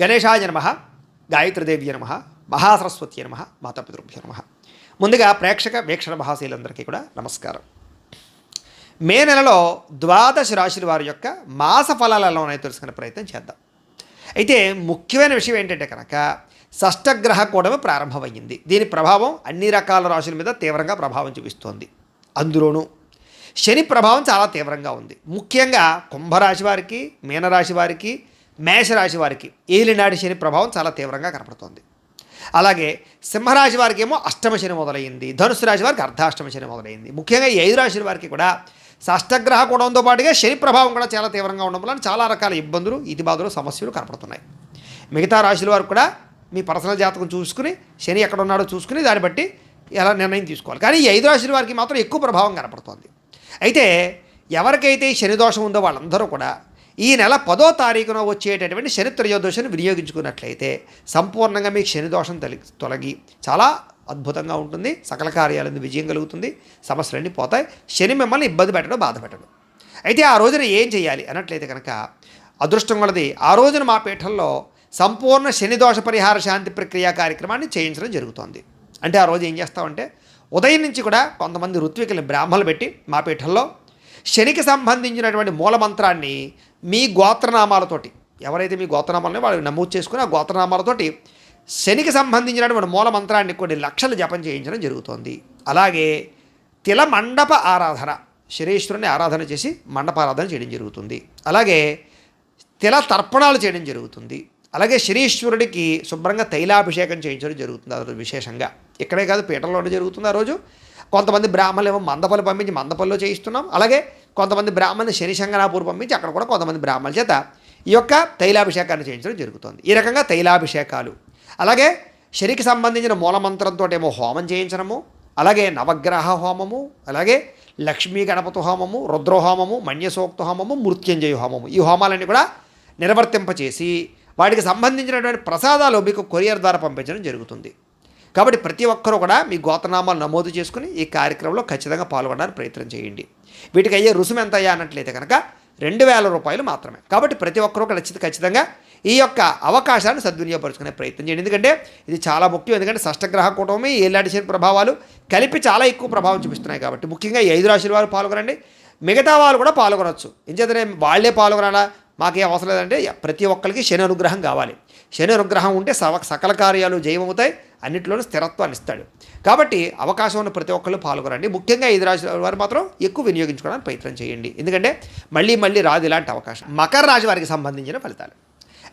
గణేశాయ నమ గాయత్రిదేవి నమ మహాసరస్వతి నమ మాతాపితృభ్య నమ. ముందుగా ప్రేక్షక వీక్షణ మహాశీలందరికీ కూడా నమస్కారం. మే నెలలో ద్వాదశ రాశుల వారి యొక్క మాస ఫలాలు తెలుసుకునే ప్రయత్నం చేద్దాం. అయితే ముఖ్యమైన విషయం ఏంటంటే కనుక షష్టగ్రహ కూడమి ప్రారంభమయ్యింది దీని ప్రభావం అన్ని రకాల రాశుల మీద తీవ్రంగా ప్రభావం చూపిస్తోంది. అందులోనూ శని ప్రభావం చాలా తీవ్రంగా ఉంది. ముఖ్యంగా కుంభరాశి వారికి మీనరాశి వారికి మేషరాశి వారికి ఏలినాటి శని ప్రభావం చాలా తీవ్రంగా కనపడుతోంది. అలాగే సింహరాశి వారికి ఏమో అష్టమ శని మొదలైంది ధనుసు రాశి వారికి అర్ధాష్టమ శని మొదలైంది ముఖ్యంగా ఈ ఐదు రాశుల వారికి కూడా షష్టగ్రహ కూడంతో పాటుగా శని ప్రభావం కూడా చాలా తీవ్రంగా ఉండడం వలన చాలా రకాల ఇబ్బందులు ఇది బాధలు సమస్యలు కనపడుతున్నాయి. మిగతా రాశుల వారికి కూడా మీ పర్సనల్ జాతకం చూసుకుని శని ఎక్కడ ఉన్నాడో చూసుకుని దాన్ని బట్టి ఎలా నిర్ణయం తీసుకోవాలి. కానీ ఈ ఐదు రాశుల వారికి మాత్రం ఎక్కువ ప్రభావం కనపడుతోంది. అయితే ఎవరికైతే శని దోషం ఉందో వాళ్ళందరూ కూడా ఈ నెల పదో తారీఖున వచ్చేటటువంటి శని త్రయోదశిని వినియోగించుకున్నట్లయితే సంపూర్ణంగా మీకు శని దోషం తొలగి తొలగి చాలా అద్భుతంగా ఉంటుంది. సకల కార్యాలను విజయం కలుగుతుంది. సమస్యలన్నీ పోతాయి. శని మిమ్మల్ని ఇబ్బంది పెట్టడం బాధ పెట్టడం. అయితే ఆ రోజున ఏం చేయాలి అన్నట్లయితే కనుక అదృష్టం కొలది. ఆ రోజున మా పీఠంలో సంపూర్ణ శని దోష పరిహార శాంతి ప్రక్రియ కార్యక్రమాన్ని చేయించడం జరుగుతోంది. అంటే ఆ రోజు ఏం చేస్తామంటే ఉదయం నుంచి కూడా కొంతమంది ఋత్వికులు బ్రాహ్మణులు పెట్టి మా పీఠంలో శనికి సంబంధించినటువంటి మూలమంత్రాన్ని మీ గోత్రనామాలతోటి ఎవరైతే మీ గోత్రనామాలని వాళ్ళు నమోదు చేసుకుని ఆ గోత్రనామాలతోటి శనికి సంబంధించినటువంటి మూలమంత్రాన్ని కొన్ని లక్షలు జపం చేయించడం జరుగుతోంది. అలాగే తిల మండప ఆరాధన శరీశ్వరుని ఆరాధన చేసి మండపారాధన చేయడం జరుగుతుంది. అలాగే తిల తర్పణాలు చేయడం జరుగుతుంది. అలాగే శరీశ్వరుడికి శుభ్రంగా తైలాభిషేకం చేయించడం జరుగుతుంది. ఆ రోజు విశేషంగా. ఇక్కడే కాదు పీఠంలోనే జరుగుతుంది ఆ రోజు. కొంతమంది బ్రాహ్మణులు ఏమో మందపల్లి పంపించి మందపల్లిలో చేయిస్తున్నాం. అలాగే కొంతమంది బ్రాహ్మణులు శనిశంగనాపూర్ పంపించి అక్కడ కూడా కొంతమంది బ్రాహ్మణుల చేత ఈ యొక్క తైలాభిషేకాన్ని చేయించడం జరుగుతుంది. ఈ రకంగా తైలాభిషేకాలు. అలాగే శనికి సంబంధించిన మూలమంత్రంతో ఏమో హోమం చేయించడము అలాగే నవగ్రహ హోమము అలాగే లక్ష్మీ గణపతి హోమము రుద్రహోమము మన్యసోక్త హోమము మృత్యుంజయ హోమము. ఈ హోమాలన్నీ కూడా నిర్వర్తింపచేసి వాటికి సంబంధించినటువంటి ప్రసాదాలు మీకు కొరియర్ ద్వారా పంపించడం జరుగుతుంది. కాబట్టి ప్రతి ఒక్కరూ కూడా మీ గోతనామాలు నమోదు చేసుకుని ఈ కార్యక్రమంలో ఖచ్చితంగా పాల్గొనడానికి ప్రయత్నం చేయండి. వీటికి అయ్యే రుసుము ఎంత అయ్యా అన్నట్లయితే కనుక రెండు వేల రూపాయలు మాత్రమే. కాబట్టి ప్రతి ఒక్కరూ ఖచ్చిత ఖచ్చితంగా ఈ యొక్క అవకాశాన్ని సద్వినియోగపరుచుకునే ప్రయత్నం చేయండి. ఎందుకంటే ఇది చాలా ముఖ్యం. ఎందుకంటే షష్టగ్రహ కూటమి ఏలాంటి శని ప్రభావాలు కలిపి చాలా ఎక్కువ ప్రభావం చూపిస్తున్నాయి కాబట్టి ముఖ్యంగా ఈ ఐదు రాశుల వారు పాల్గొనండి. మిగతా వాళ్ళు కూడా పాల్గొనవచ్చు ఎంచేతనే వాళ్ళే పాల్గొనాలా? మాకేం అవసరం లేదంటే ప్రతి ఒక్కరికి శని అనుగ్రహం కావాలి. శని అనుగ్రహం ఉంటే సవ సకల కార్యాలు జయమవుతాయి అన్నింటిలోనూ స్థిరత్వాన్ని ఇస్తాడు. కాబట్టి అవకాశం ఉన్న ప్రతి ఒక్కళ్ళు పాల్గొనండి. ముఖ్యంగా ఐదు రాశి వారు మాత్రం ఎక్కువ వినియోగించుకోవడానికి ప్రయత్నం చేయండి. ఎందుకంటే మళ్ళీ మళ్ళీ రాదు ఇలాంటి అవకాశం. మకర రాశి వారికి సంబంధించిన ఫలితాలు.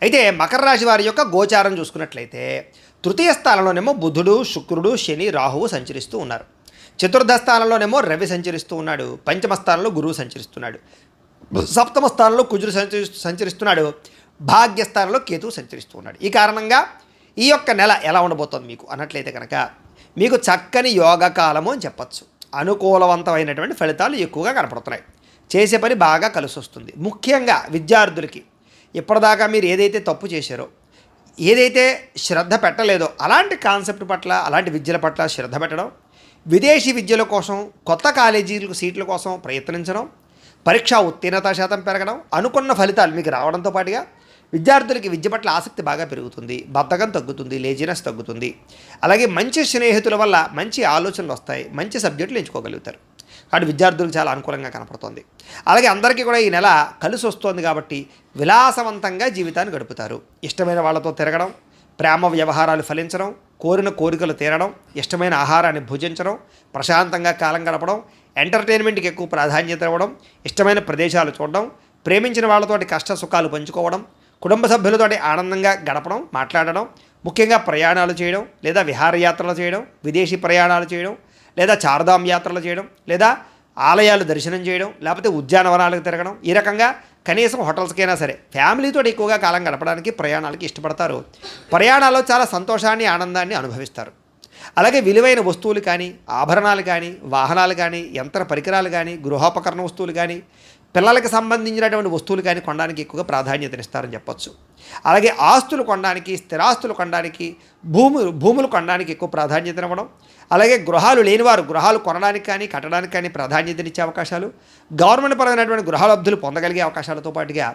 అయితే మకర రాశి వారి యొక్క గోచారం చూసుకున్నట్లయితే తృతీయ స్థానంలోనేమో బుధుడు శుక్రుడు శని రాహువు సంచరిస్తూ ఉన్నారు. చతుర్థ స్థానంలోనేమో రవి సంచరిస్తూ ఉన్నాడు. పంచమ స్థానంలో గురువు సంచరిస్తున్నాడు. సప్తమ స్థానంలో కుజుడు సంచరి సంచరిస్తున్నాడు. భాగ్యస్థానంలో కేతు సంచరిస్తూ ఉన్నాడు. ఈ కారణంగా ఈ యొక్క నెల ఎలా ఉండబోతోంది మీకు? అన్నట్లయితే కనుక మీకు చక్కని యోగ కాలము అని చెప్పచ్చు. అనుకూలవంతమైనటువంటి ఫలితాలు ఎక్కువగా కనపడుతున్నాయి. చేసే పని బాగా కలిసి వస్తుంది ముఖ్యంగా విద్యార్థులకి ఇప్పటిదాకా మీరు ఏదైతే తప్పు చేశారో ఏదైతే శ్రద్ధ పెట్టలేదో అలాంటి కాన్సెప్ట్ పట్ల అలాంటి విద్యల పట్ల శ్రద్ధ పెట్టడం విదేశీ విద్యల కోసం కొత్త కాలేజీలకు సీట్ల కోసం ప్రయత్నించడం పరీక్ష ఉత్తీర్ణత శాతం పెరగడం అనుకున్న ఫలితాలు మీకు రావడంతో పాటుగా విద్యార్థులకి విద్య పట్ల ఆసక్తి బాగా పెరుగుతుంది బద్ధకం తగ్గుతుంది లేజినెస్ తగ్గుతుంది. అలాగే మంచి స్నేహితుల వల్ల మంచి ఆలోచనలు వస్తాయి మంచి సబ్జెక్టులు ఎంచుకోగలుగుతారు. కాబట్టి విద్యార్థులకు చాలా అనుకూలంగా కనపడుతుంది. అలాగే అందరికీ కూడా ఈ నెల కలిసి వస్తోంది కాబట్టి విలాసవంతంగా జీవితాన్ని గడుపుతారు. ఇష్టమైన వాళ్ళతో తిరగడం ప్రేమ వ్యవహారాలు ఫలించడం కోరిన కోరికలు తీరడం ఇష్టమైన ఆహారాన్ని భుజించడం ప్రశాంతంగా కాలం గడపడం ఎంటర్టైన్మెంట్కి ఎక్కువ ప్రాధాన్యత ఇవ్వడం ఇష్టమైన ప్రదేశాలు చూడడం ప్రేమించిన వాళ్ళతోటి కష్ట సుఖాలు పంచుకోవడం కుటుంబ సభ్యులతో ఆనందంగా గడపడం మాట్లాడడం ముఖ్యంగా ప్రయాణాలు చేయడం లేదా విహారయాత్రలు చేయడం విదేశీ ప్రయాణాలు చేయడం లేదా చారుధాం యాత్రలు చేయడం లేదా ఆలయాలు దర్శనం చేయడం లేకపోతే ఉద్యానవనాలకు తిరగడం ఈ రకంగా కనీసం హోటల్స్కైనా సరే ఫ్యామిలీతో ఎక్కువగా కాలం గడపడానికి ప్రయాణాలకి ఇష్టపడతారు. ప్రయాణాల్లో చాలా సంతోషాన్ని ఆనందాన్ని అనుభవిస్తారు. అలాగే విలువైన వస్తువులు కానీ ఆభరణాలు కానీ వాహనాలు కానీ యంత్ర పరికరాలు కానీ గృహోపకరణ వస్తువులు కానీ పిల్లలకి సంబంధించినటువంటి వస్తువులు కానీ కొనడానికి ఎక్కువగా ప్రాధాన్యతనిస్తారని చెప్పొచ్చు. అలాగే ఆస్తులు కొనడానికి స్థిరాస్తులు కొనడానికి భూములు భూములు కొనడానికి ఎక్కువ ప్రాధాన్యతనివ్వడం. అలాగే గృహాలు లేనివారు గృహాలు కొనడానికి కానీ కట్టడానికి కానీ ప్రాధాన్యతనిచ్చే అవకాశాలు. గవర్నమెంట్ పరమైనటువంటి గృహలబ్ధులు పొందగలిగే అవకాశాలతో పాటుగా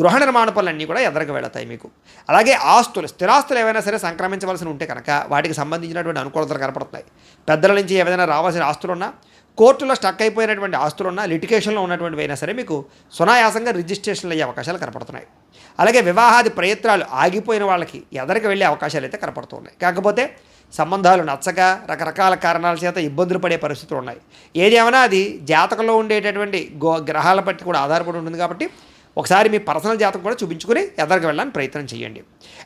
గృహ నిర్మాణ పనులన్నీ కూడా ఎదరకు వెళతాయి మీకు. అలాగే ఆస్తులు స్థిరాస్తులు ఏవైనా సరే సంక్రమించవలసి ఉంటే కనుక వాటికి సంబంధించినటువంటి అనుకూలతలు కనపడతాయి. పెద్దల నుంచి ఏదైనా రావాల్సిన ఆస్తులు ఉన్నా కోర్టులో స్టక్ అయిపోయినటువంటి ఆస్తులున్నా లిటికేషన్లో ఉన్నటువంటివి అయినా సరే మీకు సునాయాసంగా రిజిస్ట్రేషన్లు అయ్యే అవకాశాలు కనపడుతున్నాయి. అలాగే వివాహాది ప్రయత్నాలు ఆగిపోయిన వాళ్ళకి ఎదరికి వెళ్ళే అవకాశాలు అయితే కనపడుతున్నాయి. కాకపోతే సంబంధాలు నచ్చక రకరకాల కారణాల చేత ఇబ్బందులు పడే పరిస్థితులు ఉన్నాయి. ఏదేమైనా అది జాతకంలో ఉండేటటువంటి గో గ్రహాల బట్టి కూడా ఆధారపడి ఉంటుంది కాబట్టి ఒకసారి మీ పర్సనల్ జాతకం కూడా చూపించుకుని ఎదరికి వెళ్ళడానికి ప్రయత్నం చేయండి.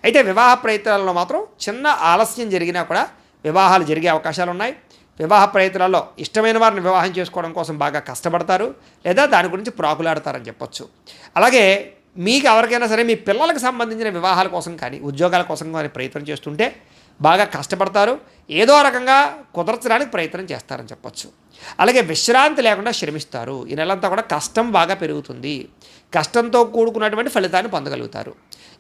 అయితే వివాహ ప్రయత్నాలలో మాత్రం చిన్న ఆలస్యం జరిగినా కూడా వివాహాలు జరిగే అవకాశాలు ఉన్నాయి. వివాహ ప్రయత్నాల్లో ఇష్టమైన వారిని వివాహం చేసుకోవడం కోసం బాగా కష్టపడతారు లేదా దాని గురించి ప్రాకులాడతారని చెప్పొచ్చు. అలాగే మీకు ఎవరికైనా సరే మీ పిల్లలకు సంబంధించిన వివాహాల కోసం కానీ ఉద్యోగాల కోసం కానీ ప్రయత్నం చేస్తుంటే బాగా కష్టపడతారు. ఏదో రకంగా కుదర్చడానికి ప్రయత్నం చేస్తారని చెప్పొచ్చు. అలాగే విశ్రాంతి లేకుండా శ్రమిస్తారు. ఈ నెలంతా కూడా కష్టం బాగా పెరుగుతుంది. కష్టంతో కూడుకున్నటువంటి ఫలితాన్ని పొందగలుగుతారు.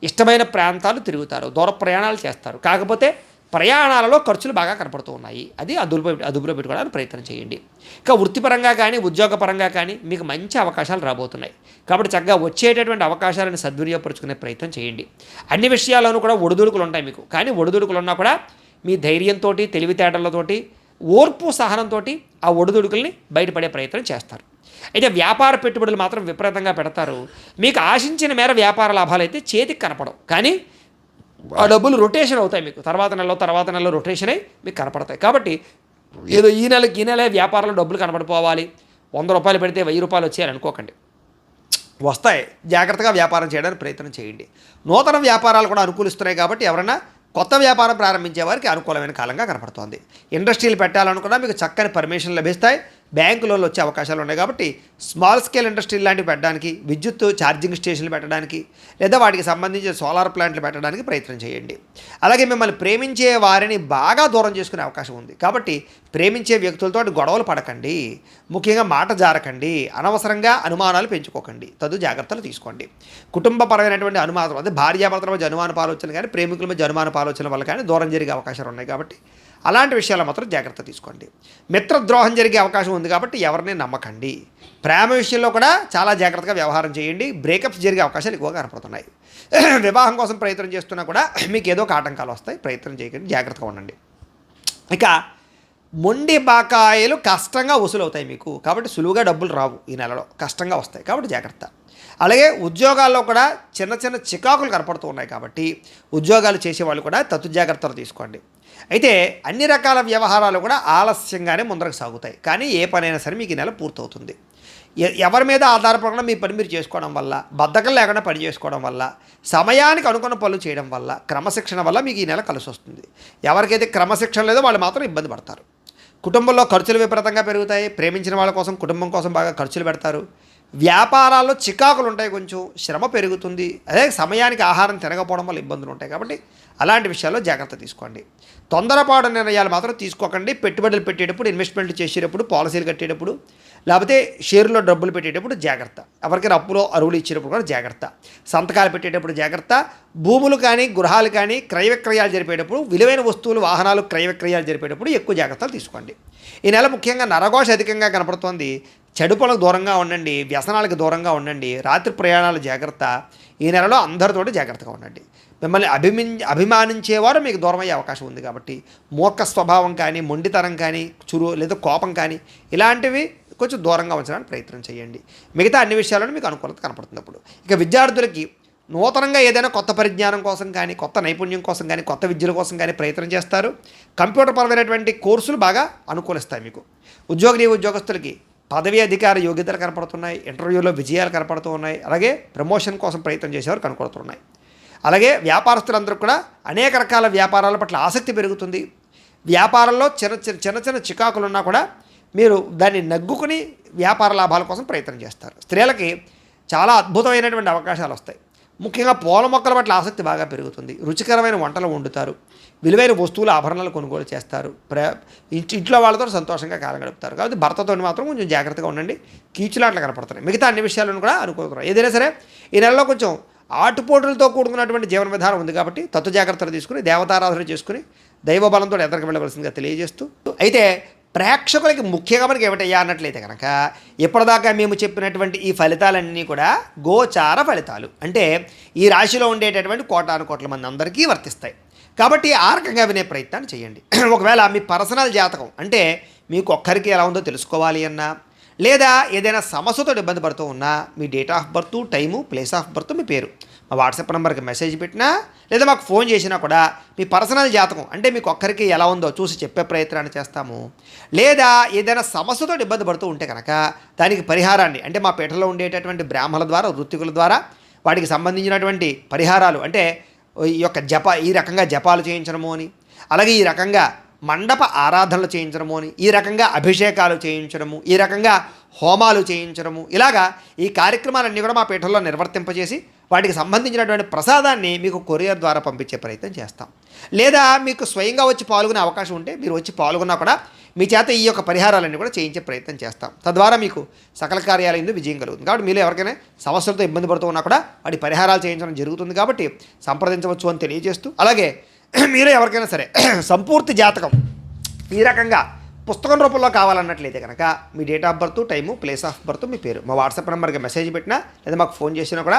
ఇష్టమైన ప్రాంతాలు తిరుగుతారు. దూర ప్రయాణాలు చేస్తారు. కాకపోతే ప్రయాణాలలో ఖర్చులు బాగా కనపడుతూ ఉన్నాయి. అది అదుపులో అదుపులో పెట్టుకోవడానికి ప్రయత్నం చేయండి. ఇంకా వృత్తిపరంగా కానీ ఉద్యోగపరంగా కానీ మీకు మంచి అవకాశాలు రాబోతున్నాయి. కాబట్టి చక్కగా వచ్చేటటువంటి అవకాశాలను సద్వినియోగపరుచుకునే ప్రయత్నం చేయండి. అన్ని విషయాల్లోనూ కూడా ఒడిదుడుకులు ఉంటాయి మీకు. కానీ ఒడిదుడుకులు ఉన్నా కూడా మీ ధైర్యంతో తెలివితేటలతోటి ఓర్పు సహనంతో ఆ ఒడిదుడుకుల్ని బయటపడే ప్రయత్నం చేస్తారు. అయితే వ్యాపార పెట్టుబడులు మాత్రం విపరీతంగా పెడతారు. మీకు ఆశించిన మేర వ్యాపార లాభాలు అయితే చేతికి కనపడవు. కానీ ఆ డబ్బులు రొటేషన్ అవుతాయి మీకు. తర్వాత నెలలో తర్వాత నెలలో రొటేషన్ అయి మీకు కనపడతాయి. కాబట్టి ఏదో ఈ నెలకి ఈ నెలే వ్యాపారంలో డబ్బులు కనపడిపోవాలి. వంద రూపాయలు పెడితే వెయ్యి రూపాయలు వచ్చాయని అనుకోకండి. వస్తాయి. జాగ్రత్తగా వ్యాపారం చేయడానికి ప్రయత్నం చేయండి. నూతన వ్యాపారాలు కూడా అనుకూలిస్తున్నాయి కాబట్టి ఎవరైనా కొత్త వ్యాపారం ప్రారంభించే వారికి అనుకూలమైన కాలంగా కనపడుతోంది. ఇండస్ట్రీలు పెట్టాలనుకున్నా మీకు చక్కని పర్మిషన్ లభిస్తాయి. బ్యాంకు లోన్లు వచ్చే అవకాశాలు ఉన్నాయి కాబట్టి స్మాల్ స్కేల్ ఇండస్ట్రీ లాంటివి పెట్టడానికి విద్యుత్ ఛార్జింగ్ స్టేషన్లు పెట్టడానికి లేదా వాటికి సంబంధించిన సోలార్ ప్లాంట్లు పెట్టడానికి ప్రయత్నం చేయండి. అలాగే మిమ్మల్ని ప్రేమించే వారిని బాగా దూరం చేసుకునే అవకాశం ఉంది. కాబట్టి ప్రేమించే వ్యక్తులతో గొడవలు పడకండి ముఖ్యంగా మాట జారకండి అనవసరంగా అనుమానాలు పెంచుకోకండి తదు జాగ్రత్తలు తీసుకోండి. కుటుంబపరమైనటువంటి అనుమానం అంటే భార్యాభర్తల మధ్య అనుమాన ఆలోచనలు కానీ ప్రేమికుల మధ్య అనుమాన పాలోచన వల్ల కానీ దూరం జరిగే అవకాశాలు ఉన్నాయి కాబట్టి అలాంటి విషయాల్లో మాత్రం జాగ్రత్త తీసుకోండి. మిత్రద్రోహం జరిగే అవకాశం ఉంది కాబట్టి ఎవరిని నమ్మకండి. ప్రేమ విషయంలో కూడా చాలా జాగ్రత్తగా వ్యవహారం చేయండి. బ్రేకప్స్ జరిగే అవకాశాలు ఎక్కువగా కనపడుతున్నాయి. వివాహం కోసం ప్రయత్నం చేస్తున్నా కూడా మీకు ఏదో ఒక ఆటంకాలు వస్తాయి. ప్రయత్నం చేయకండి. జాగ్రత్తగా ఉండండి. ఇక మొండి బాకాయలు కష్టంగా వసూలవుతాయి మీకు. కాబట్టి సులువుగా డబ్బులు రావు ఈ నెలలో. కష్టంగా వస్తాయి. కాబట్టి జాగ్రత్త. అలాగే ఉద్యోగాల్లో కూడా చిన్న చిన్న చికాకులు కనపడుతూ ఉన్నాయి కాబట్టి ఉద్యోగాలు చేసేవాళ్ళు కూడా తత్తు జాగ్రత్తలు తీసుకోండి. అయితే అన్ని రకాల వ్యవహారాలు కూడా ఆలస్యంగానే ముందరకు సాగుతాయి. కానీ ఏ పనైనా సరే మీకు ఈ నెల పూర్తవుతుంది. ఎ- ఎవరి మీద ఆధారపడకుండా మీ పని మీరు చేసుకోవడం వల్ల బద్ధకం లేకుండా పని చేసుకోవడం వల్ల సమయానికి అనుకున్న పనులు చేయడం వల్ల క్రమశిక్షణ వల్ల మీకు ఈ నెల కలిసి వస్తుంది. ఎవరికైతే క్రమశిక్షణ లేదో వాళ్ళు మాత్రం ఇబ్బంది పడతారు. కుటుంబంలో ఖర్చులు విపరీతంగా పెరుగుతాయి. ప్రేమించిన వాళ్ళ కోసం కుటుంబం కోసం బాగా ఖర్చులు పెడతారు. వ్యాపారాల్లో చికాకులు ఉంటాయి కొంచెం శ్రమ పెరుగుతుంది. అదే సమయానికి ఆహారం తినకపోవడం వల్ల ఇబ్బందులు ఉంటాయి కాబట్టి అలాంటి విషయాల్లో జాగ్రత్త తీసుకోండి. తొందరపాటు నిర్ణయాలు మాత్రం తీసుకోకండి. పెట్టుబడులు పెట్టేటప్పుడు ఇన్వెస్ట్మెంట్లు చేసేటప్పుడు పాలసీలు కట్టేటప్పుడు లేకపోతే షేర్లో డబ్బులు పెట్టేటప్పుడు జాగ్రత్త. ఎవరికైనా అప్పులో అరువులు ఇచ్చేటప్పుడు కూడా జాగ్రత్త. సంతకాలు పెట్టేటప్పుడు జాగ్రత్త. భూములు కానీ గృహాలు కానీ క్రయ విక్రయాలు జరిపేటప్పుడు విలువైన వస్తువులు వాహనాలు క్రయ విక్రయాలు జరిపేటప్పుడు ఎక్కువ జాగ్రత్తలు తీసుకోండి. ఈ నెల ముఖ్యంగా నరఘోష అధికంగా కనపడుతోంది. చెడు పనులకు దూరంగా ఉండండి. వ్యసనాలకు దూరంగా ఉండండి. రాత్రి ప్రయాణాలు జాగ్రత్త. ఈ నెలలో అందరితోటి జాగ్రత్తగా ఉండండి. మిమ్మల్ని అభిమి అభిమానించేవారు మీకు దూరమయ్యే అవకాశం ఉంది కాబట్టి మూర్ఖ స్వభావం కానీ మొండితనం కానీ చురు లేదా కోపం కానీ ఇలాంటివి కొంచెం దూరంగా ఉంచడానికి ప్రయత్నం చేయండి. మిగతా అన్ని విషయాలను మీకు అనుకూలత కనపడుతున్నప్పుడు ఇక విద్యార్థులకి నూతనంగా ఏదైనా కొత్త పరిజ్ఞానం కోసం కానీ కొత్త నైపుణ్యం కోసం కానీ కొత్త విద్యల కోసం కానీ ప్రయత్నం చేస్తారు. కంప్యూటర్ పరమైనటువంటి కోర్సులు బాగా అనుకూలిస్తాయి మీకు. ఉద్యోగిని ఉద్యోగస్తులకి పదవి అధికార యోగ్యతలు కనపడుతున్నాయి ఇంటర్వ్యూలో విజయాలు కనపడుతూ ఉన్నాయి అలాగే ప్రమోషన్ కోసం ప్రయత్నం చేసేవారు కనపడుతున్నాయి అలాగే వ్యాపారస్తులందరూ కూడా అనేక రకాల వ్యాపారాల పట్ల ఆసక్తి పెరుగుతుంది. వ్యాపారంలో చిన్న చిన్న చిన్న చిన్న చికాకులు ఉన్నా కూడా మీరు దాన్ని నగ్గుకుని వ్యాపార లాభాల కోసం ప్రయత్నం చేస్తారు. స్త్రీలకి చాలా అద్భుతమైనటువంటి అవకాశాలు వస్తాయి. ముఖ్యంగా పూల మొక్కల పట్ల ఆసక్తి బాగా పెరుగుతుంది. రుచికరమైన వంటలు వండుతారు. విలువైన వస్తువులు ఆభరణాలు కొనుగోలు చేస్తారు. ప్ర ఇంటి- ఇంట్లో వాళ్ళతో సంతోషంగా కాలం గడుపుతారు. కాబట్టి భర్తతో మాత్రం కొంచెం జాగ్రత్తగా ఉండండి. కీచులాట్లు కనపడుతున్నాయి. మిగతా అన్ని విషయాలను కూడా అనుకుంటున్నారు ఏదైనా సరే ఈ నెలలో కొంచెం ఆటుపోటులతో కూడుకున్నటువంటి జీవన విధానం ఉంది కాబట్టి తత్వ జాగ్రత్తలు తీసుకుని దేవతారాధన చేసుకుని దైవ బలంతో ఎదరికి వెళ్ళవలసిందిగా తెలియజేస్తూ అయితే ప్రేక్షకులకి ముఖ్యంగా మనకి ఏమిటయ్యా అన్నట్లయితే కనుక ఇప్పటిదాకా మేము చెప్పినటువంటి ఈ ఫలితాలన్నీ కూడా గోచార ఫలితాలు. అంటే ఈ రాశిలో ఉండేటటువంటి కోటాను కోట్ల మంది అందరికీ వర్తిస్తాయి. కాబట్టి ఆ రకంగా వినే ప్రయత్నాన్ని చేయండి. ఒకవేళ మీ పర్సనల్ జాతకం అంటే మీకు ఒక్కరికి ఎలా ఉందో తెలుసుకోవాలి అన్నా లేదా ఏదైనా సమస్యతో ఇబ్బంది పడుతూ ఉన్నా మీ date of birth time place of birth మీ పేరు. మా వాట్సాప్ నెంబర్కి మెసేజ్ పెట్టినా లేదా మాకు ఫోన్ చేసినా కూడా మీ పర్సనల్ జాతకం అంటే మీకు ఒక్కరికి ఎలా ఉందో చూసి చెప్పే ప్రయత్నాన్ని చేస్తాము. లేదా ఏదైనా సమస్యతో ఇబ్బంది పడుతూ ఉంటే కనుక దానికి పరిహారాన్ని అంటే మా పీఠలో ఉండేటటువంటి బ్రాహ్మణుల ద్వారా వృత్తికుల ద్వారా వాటికి సంబంధించినటువంటి పరిహారాలు అంటే ఈ యొక్క జప ఈ రకంగా జపాలు చేయించడము అని అలాగే ఈ రకంగా మండప ఆరాధనలు చేయించడము అని ఈ రకంగా అభిషేకాలు చేయించడము ఈ రకంగా హోమాలు చేయించడము ఇలాగా ఈ కార్యక్రమాలన్నీ కూడా మా పీఠంలో నిర్వర్తింపజేసి వాటికి సంబంధించినటువంటి ప్రసాదాన్ని మీకు కొరియర్ ద్వారా పంపించే ప్రయత్నం చేస్తాం. లేదా మీకు స్వయంగా వచ్చి పాల్గొనే అవకాశం ఉంటే మీరు వచ్చి పాల్గొన్నా కూడా మీ చేత ఈ యొక్క పరిహారాలన్నీ కూడా చేయించే ప్రయత్నం చేస్తాం. తద్వారా మీకు సకల కార్యాలయంలో విజయం కలుగుతుంది. కాబట్టి మీరు ఎవరికైనా సమస్యలతో ఇబ్బంది పడుతూ ఉన్నా కూడా వాటి పరిహారాలు చేయించడం జరుగుతుంది కాబట్టి సంప్రదించవచ్చు అని తెలియజేస్తూ అలాగే మీరు ఎవరికైనా సరే సంపూర్తి జాతకం ఈ రకంగా పుస్తకం రూపంలో కావాలన్నట్లయితే కనుక మీ date of birth time place of birth మీ పేరు. మా వాట్సాప్ నెంబర్కి మెసేజ్ పెట్టినా లేదా మాకు ఫోన్ చేసినా కూడా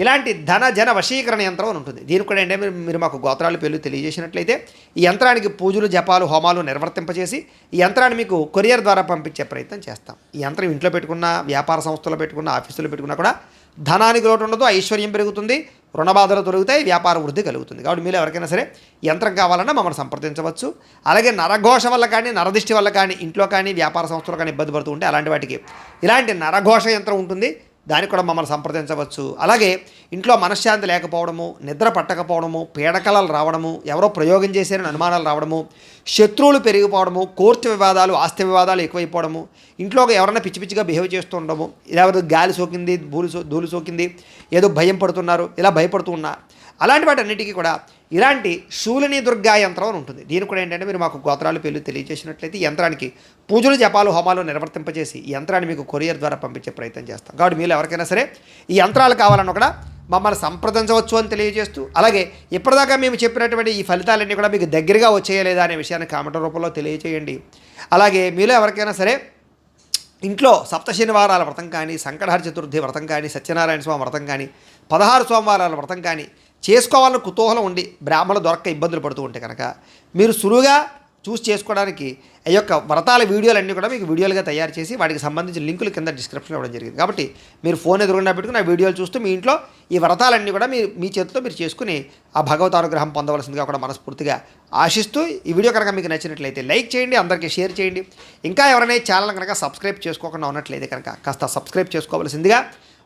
ఇలాంటి ధన జన వశీకరణ యంత్రం అని ఉంటుంది. దీనికి కూడా ఏంటంటే మీరు మాకు గోత్రాలు పేర్లు తెలియజేసినట్లయితే ఈ యంత్రానికి పూజలు జపాలు హోమాలు నిర్వర్తింపజేసి ఈ యంత్రాన్ని మీకు కొరియర్ ద్వారా పంపించే ప్రయత్నం చేస్తాం. ఈ యంత్రం ఇంట్లో పెట్టుకున్న వ్యాపార సంస్థలో పెట్టుకున్న ఆఫీసులో పెట్టుకున్నా కూడా ధనానికి లోటు ఉండదు ఐశ్వర్యం పెరుగుతుంది రుణబాధలు దొరుకుతాయి వ్యాపార వృద్ధి కలుగుతుంది. కాబట్టి మీరు ఎవరికైనా సరే యంత్రం కావాలన్నా మమ్మల్ని సంప్రదించవచ్చు. అలాగే నరఘోష వల్ల కానీ నరదిష్టి వల్ల కానీ ఇంట్లో కానీ వ్యాపార సంస్థలు కానీ ఇబ్బంది పడుతూ ఉంటే అలాంటి వాటికి ఇలాంటి నరఘోష యంత్రం ఉంటుంది. దానికి కూడా మమ్మల్ని సంప్రదించవచ్చు. అలాగే ఇంట్లో మనశ్శాంతి లేకపోవడము నిద్ర పట్టకపోవడము పీడకలలు రావడము ఎవరో ప్రయోగం చేశారని అనుమానాలు రావడము శత్రువులు పెరిగిపోవడము కోర్టు వివాదాలు ఆస్తి వివాదాలు ఎక్కువైపోవడము ఇంట్లో ఎవరైనా పిచ్చి పిచ్చిగా బిహేవ్ చేస్తూ ఉండడము ఇలా గాలి సోకింది ధూళి సో ధూళి సోకింది ఏదో భయం పడుతున్నారు ఇలా భయపడుతూ అలాంటి వాటన్నిటికీ కూడా ఇలాంటి శూలిని దుర్గా యంత్రం అని ఉంటుంది. దీని కూడా ఏంటంటే మీరు మాకు గోత్రాలు పేర్లు తెలియజేసినట్లయితే యంత్రానికి పూజలు జపాలు హోమాలు నిర్వర్తింపజేసి ఈ యంత్రాన్ని మీకు కొరియర్ ద్వారా పంపించే ప్రయత్నం చేస్తాం. కాబట్టి మీరు ఎవరికైనా సరే ఈ యంత్రాలు కావాలన్నా కూడా మమ్మల్ని సంప్రదించవచ్చు అని తెలియజేస్తూ అలాగే ఇప్పటిదాకా మేము చెప్పినటువంటి ఈ ఫలితాలన్నీ కూడా మీకు దగ్గరగా వచ్చేయలేదా లేదా అనే విషయాన్ని కామెంట్ రూపంలో తెలియజేయండి. అలాగే మీలో ఎవరికైనా సరే ఇంట్లో సప్త శనివారాల వ్రతం కానీ సంకటహర చతుర్థి వ్రతం కానీ సత్యనారాయణ స్వామి వ్రతం కానీ పదహారు సోమవారాల వ్రతం కానీ చేసుకోవాలని కుతూహలం ఉండి బ్రాహ్మణులు దొరక్క ఇబ్బందులు పడుతూ ఉంటే కనుక మీరు సులువుగా చూస్ చేసుకోవడానికి ఈ యొక్క వ్రతాల వీడియోలన్నీ కూడా మీకు వీడియోలుగా తయారు చేసి వాటికి సంబంధించిన లింకులు కింద డిస్క్రిప్షన్ ఇవ్వడం జరిగింది. కాబట్టి మీరు ఫోన్ ఎదురుగుండా పెట్టుకుని ఆ వీడియోలు చూస్తూ మీ ఇంట్లో ఈ వ్రతాలన్నీ కూడా మీరు మీ చేతితో మీరు చేసుకుని ఆ భగవత్ అనుగ్రహం పొందవలసిందిగా కూడా మనస్ఫూర్తిగా ఆశిస్తూ ఈ వీడియో కనుక మీకు నచ్చినట్లయితే లైక్ చేయండి అందరికీ షేర్ చేయండి. ఇంకా ఎవరైనా ఛానల్ కనుక సబ్స్క్రైబ్ చేసుకోకుండా ఉన్నట్లయితే కనుక కాస్త సబ్స్క్రైబ్ చేసుకోవలసిందిగా